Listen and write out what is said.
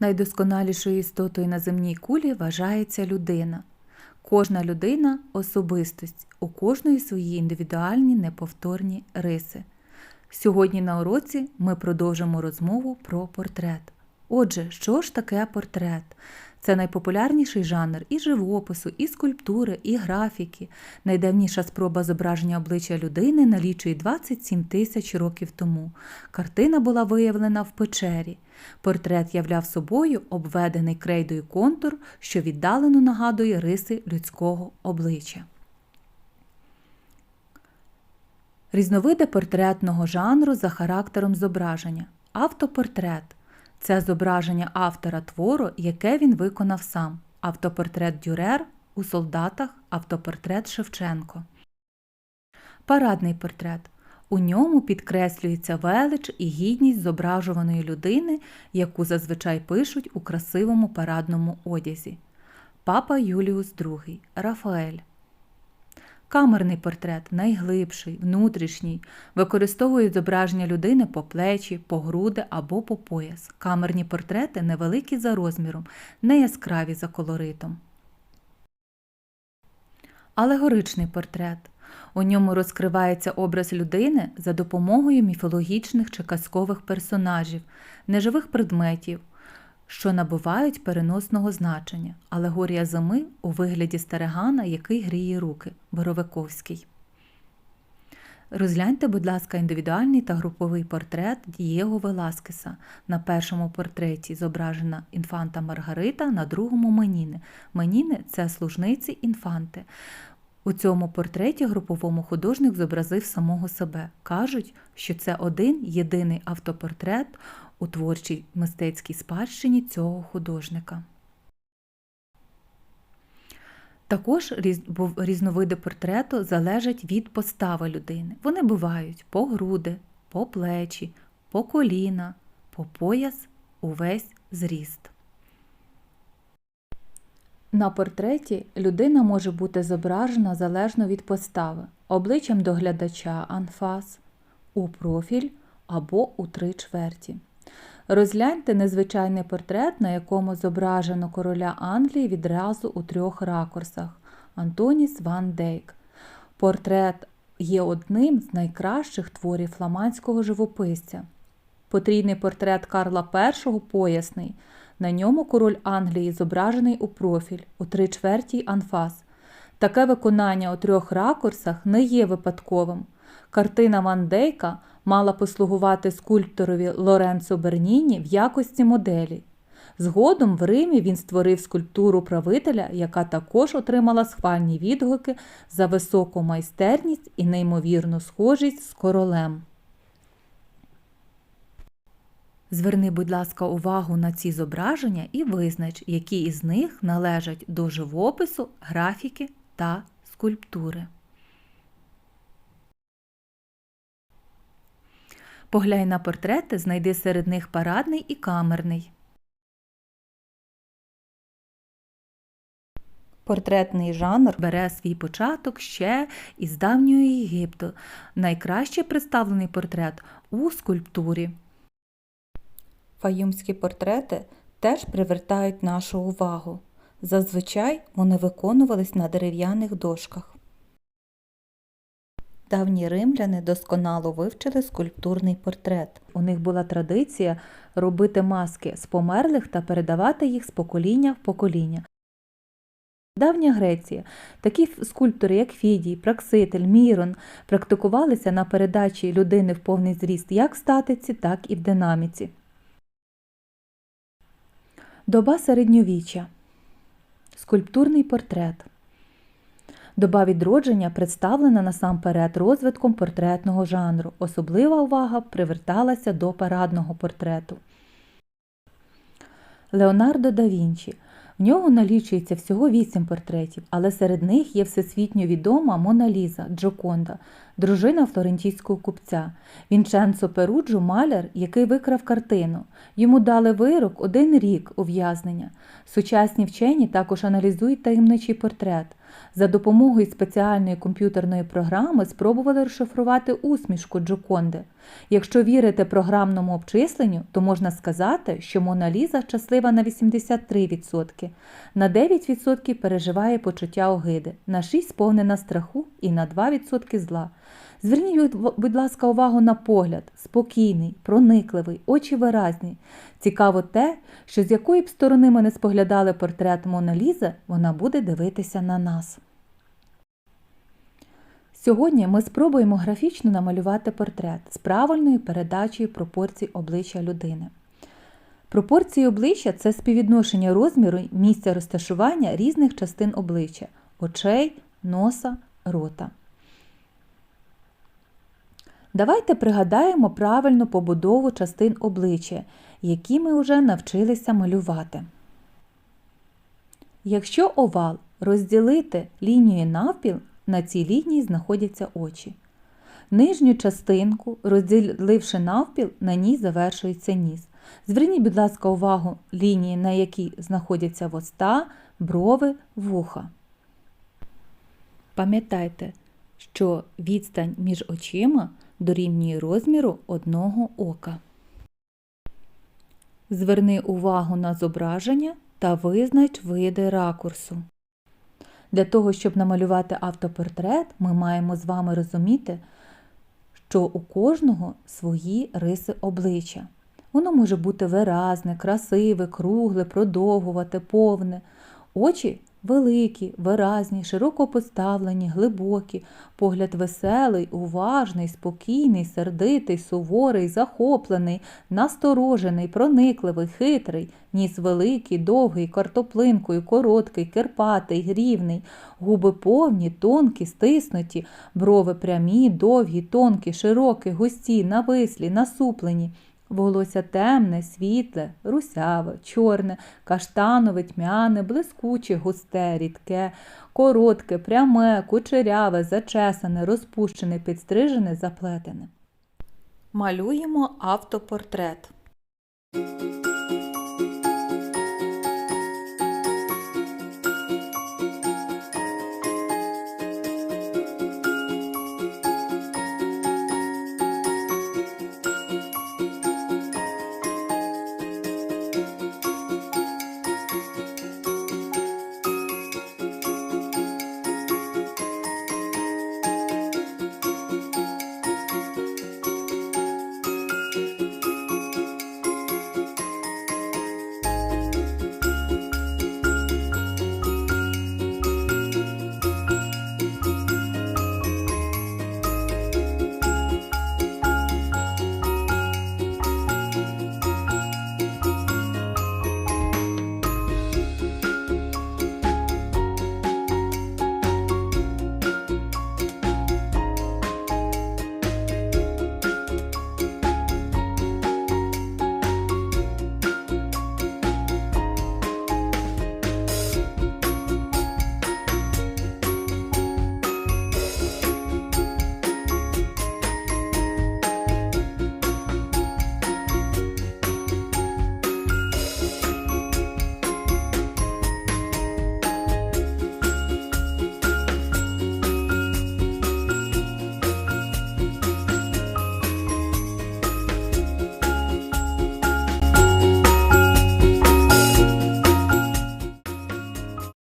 Найдосконалішою істотою на земній кулі вважається людина. Кожна людина особистість, у кожної свої індивідуальні неповторні риси. Сьогодні на уроці ми продовжимо розмову про портрет. Отже, що ж таке портрет? Це найпопулярніший жанр і живопису, і скульптури, і графіки. Найдавніша спроба зображення обличчя людини налічує 27 тисяч років тому. Картина була виявлена в печері. Портрет являв собою обведений крейдою контур, що віддалено нагадує риси людського обличчя. Різновиди портретного жанру за характером зображення. Автопортрет це зображення автора твору, яке він виконав сам. Автопортрет Дюрер у солдатах, автопортрет Шевченко. Парадний портрет. У ньому підкреслюється велич і гідність зображуваної людини, яку зазвичай пишуть у красивому парадному одязі. Папа Юліус II. Рафаель. Камерний портрет найглибший, внутрішній, використовують зображення людини по плечі, по груди або по пояс. Камерні портрети невеликі за розміром, не яскраві за колоритом. Алегоричний портрет. У ньому розкривається образ людини за допомогою міфологічних чи казкових персонажів, неживих предметів, що набувають переносного значення. Алегорія зими у вигляді старигана, який гріє руки. Боровиковський. Розгляньте, будь ласка, індивідуальний та груповий портрет Дієго Веласкеса. На першому портреті зображена інфанта Маргарита, на другому Меніни. Меніни це служниці інфанти. У цьому портреті груповому художник зобразив самого себе. Кажуть, що це один єдиний автопортрет у творчій мистецькій спадщині цього художника. Також різновиди портрету залежать від постави людини. Вони бувають по груди, по плечі, по коліна, по пояс, увесь зріст. На портреті людина може бути зображена залежно від постави, обличчям до глядача анфас, у профіль або у три чверті. Розгляньте незвичайний портрет, на якому зображено короля Англії відразу у трьох ракурсах Антоніс Ван Дейк. Портрет є одним з найкращих творів фламандського живописця. Потрійний портрет Карла І поясний. На ньому король Англії зображений у профіль, у три чвертій анфас. Таке виконання у трьох ракурсах не є випадковим. Картина Ван Дейка мала послугувати скульпторові Лоренцо Берніні в якості моделі. Згодом в Римі він створив скульптуру правителя, яка також отримала схвальні відгуки за високу майстерність і неймовірну схожість з королем. Зверни, будь ласка, увагу на ці зображення і визнач, які із них належать до живопису, графіки та скульптури. Поглянь на портрети, знайди серед них парадний і камерний. Портретний жанр бере свій початок ще із давнього Єгипту. Найкраще представлений портрет у скульптурі. Фаюмські портрети теж привертають нашу увагу. Зазвичай вони виконувались на дерев'яних дошках. Давні римляни досконало вивчили скульптурний портрет. У них була традиція робити маски з померлих та передавати їх з покоління в покоління. Давня Греція. Такі скульптори, як Фідій, Пракситель, Мірон, практикувалися на передачі людини в повний зріст як в статиці, так і в динаміці. Доба середньовіччя. Скульптурний портрет. Доба відродження представлена насамперед розвитком портретного жанру. Особлива увага приверталася до парадного портрету. Леонардо да Вінчі. В нього налічується всього вісім портретів, але серед них є всесвітньо відома Мона Ліза Джоконда. Дружина флорентійського купця. Вінченцо Перуджо маляр, який викрав картину. Йому дали вирок один рік ув'язнення. Сучасні вчені також аналізують таємничий портрет. За допомогою спеціальної комп'ютерної програми спробували розшифрувати усмішку Джоконди. Якщо вірити програмному обчисленню, то можна сказати, що Мона Ліза щаслива на 83%, на 9% переживає почуття огиди, на 6% сповнена страху і на 2% зла. Зверніть, будь ласка, увагу на погляд, спокійний, проникливий, очі виразні. Цікаво те, що з якої б сторони ми не споглядали портрет Мона Лізи, вона буде дивитися на нас. Сьогодні ми спробуємо графічно намалювати портрет з правильною передачею пропорцій обличчя людини. Пропорції обличчя це співвідношення розміру місця розташування різних частин обличчя очей, носа, рота. Давайте пригадаємо правильну побудову частин обличчя, які ми вже навчилися малювати. Якщо овал розділити лінією навпіл, на цій лінії знаходяться очі. Нижню частинку, розділивши навпіл, на ній завершується ніс. Зверніть, будь ласка, увагу лінії, на якій знаходяться воста, брови, вуха. Пам'ятайте, що відстань між очима дорівнює розміру одного ока. Зверни увагу на зображення та визнач види ракурсу. Для того, щоб намалювати автопортрет, ми маємо з вами розуміти, що у кожного свої риси обличчя. Воно може бути виразне, красиве, кругле, продовгувате, повне. Очі великі, виразні, широко поставлені, глибокі, погляд веселий, уважний, спокійний, сердитий, суворий, захоплений, насторожений, проникливий, хитрий, ніс великий, довгий, картоплинкою, короткий, кирпатий, грівний, губи повні, тонкі, стиснуті, брови прямі, довгі, тонкі, широкі, густі, навислі, насуплені. Волосся темне, світле, русяве, чорне, каштанове, тьмяне, блискуче, густе, рідке, коротке, пряме, кучеряве, зачесане, розпущене, підстрижене, заплетене. Малюємо автопортрет.